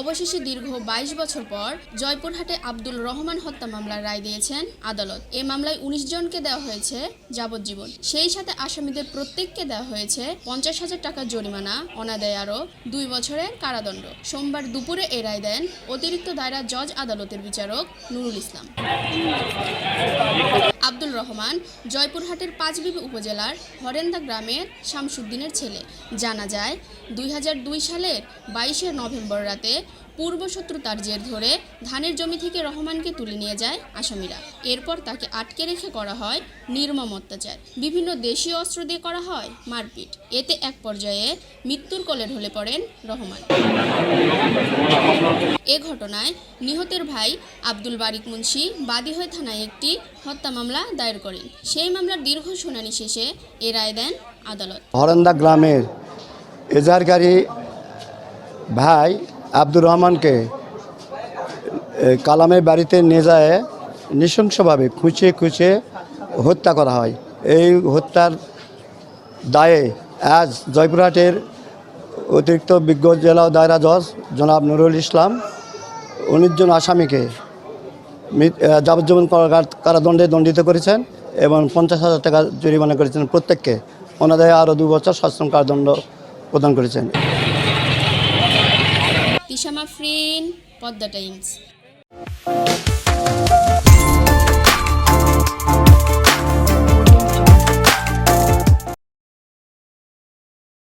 অবশেষে দীর্ঘ বাইশ বছর পর জয়পুরহাটে আব্দুল রহমান হত্যা মামলার রায় দিয়েছেন আদালত। এ মামলায় উনিশ জনকে দেওয়া হয়েছে যাবজ্জীবন। সেই সাথে আসামিদের প্রত্যেককে দেওয়া হয়েছে পঞ্চাশ হাজার টাকা জরিমানা, অনাদায় আরও দুই বছরের কারাদণ্ড। সোমবার দুপুরে এ রায় দেন অতিরিক্ত দায়রা জজ আদালতের বিচারক নুরুল ইসলাম। আব্দুল রহমান জয়পুরহাটের পাঁচবিবি উপজেলার হরেন্দা গ্রামের শামসুদ্দিনের ছেলে। জানা যায়, দুই হাজার দুই সালের বাইশে নভেম্বর রাতে পূর্বশত্রুতার জের ধরে ধানের জমি থেকে রহমানকে তুলে নিয়ে যায় আসামিরা। এরপর তাকে আটকে রেখে করা হয় নির্মম অত্যাচার। বিভিন্ন দেশীয় অস্ত্র দিয়ে করা হয় মারপিট। এতে এক পর্যায়ে মৃত্যুর কোলে ঢলে পড়েন রহমান। এ ঘটনায় নিহতের ভাই আব্দুল বারিক মুন্সি বাদী হয়ে থানায় একটি হত্যা মামলা দায়ের করেন। সেই মামলার দীর্ঘ শুনানি শেষে এ রায় দেন আদালত। হরন্দা গ্রামের এজাহারকারী ভাই আব্দুর রহমানকে কালামের বাড়িতে নিয়ে যায়, নৃশংসভাবে খুঁচিয়ে খুঁচিয়ে হত্যা করা হয়। এই হত্যার দায়ে আজ জয়পুরহাটের অতিরিক্ত বিজ্ঞ জেলা দায়রা জজ জনাব নুরুল ইসলাম উনিশ জন আসামিকে যাবজ্জীবন কারাদণ্ডে দণ্ডিত করেছেন এবং পঞ্চাশ হাজার টাকা জরিমানা করেছেন প্রত্যেককে। ওনাদের আরও দু বছর সশ্রম কারাদণ্ড প্রদান করেছেন। তিশামা ফ্রিন পদ্মা টাইমস